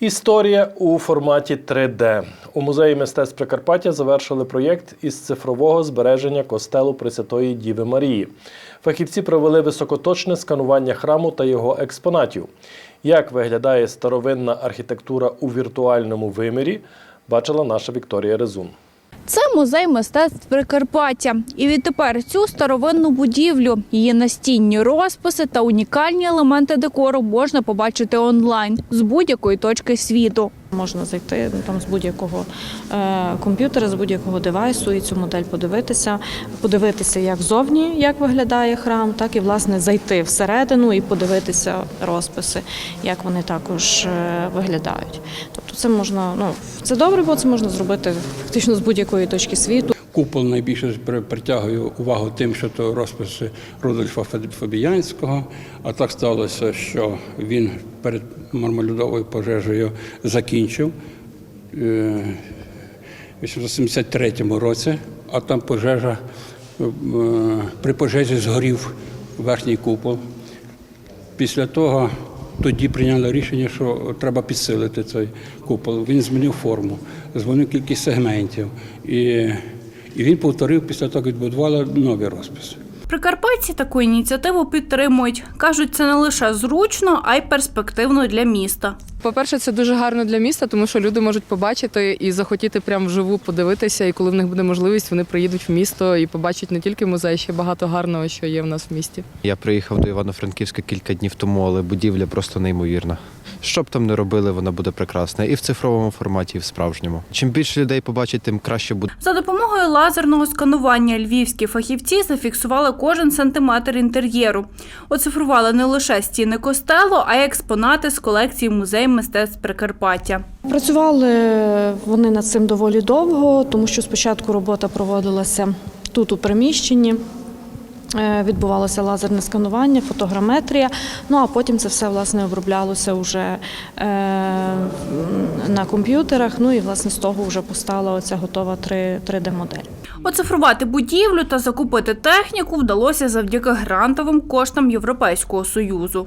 Історія у форматі 3D. У музеї мистецтв Прикарпаття завершили проєкт із цифрового збереження костелу Пресвятої Діви Марії. Фахівці провели високоточне сканування храму та його експонатів. Як виглядає старовинна архітектура у віртуальному вимірі, бачила наша Вікторія Резун. Це музей мистецтв Прикарпаття. І відтепер цю старовинну будівлю, її настінні розписи та унікальні елементи декору можна побачити онлайн з будь-якої точки світу. Можна зайти ну, там з будь-якого е, комп'ютера, з будь-якого девайсу і цю модель подивитися, подивитися як зовні, як виглядає храм, так і власне зайти всередину і подивитися розписи, як вони також е, виглядають. Тобто, це можна ну це добре, бо це можна зробити фактично з будь-якої точки світу. Купол найбільше притягує увагу тим, що то розписи Рудольфа Фабіянського. А так сталося, що він перед мармалюдовою пожежею закінчив е, в 1973 році, а там пожежа е, при пожежі згорів верхній купол. Після того тоді прийняли рішення, що треба підсилити цей купол. Він змінив форму, змінив кількість сегментів. І, і він повторив після того, як відбудували нові розписи. Прикарпатці таку ініціативу підтримують. Кажуть, це не лише зручно, а й перспективно для міста. По-перше, це дуже гарно для міста, тому що люди можуть побачити і захотіти прямо вживу подивитися. І коли в них буде можливість, вони приїдуть в місто і побачать не тільки музей, ще багато гарного, що є в нас в місті. Я приїхав до Івано-Франківська кілька днів тому, але будівля просто неймовірна. Що б там не робили, вона буде прекрасна і в цифровому форматі, і в справжньому. Чим більше людей побачить, тим краще буде. За допомогою лазерного сканування львівські фахівці зафіксували кожен сантиметр інтер'єру. Оцифрували не лише стіни костелу, а й експонати з колекції музею мистецтв Прикарпаття. Працювали вони над цим доволі довго, тому що спочатку робота проводилася тут у приміщенні. Е, Відбувалося лазерне сканування, фотограметрія. Ну а потім це все власне оброблялося вже е, на комп'ютерах. Ну і власне з того вже постала оця готова 3D модель. Оцифрувати будівлю та закупити техніку вдалося завдяки грантовим коштам Європейського союзу.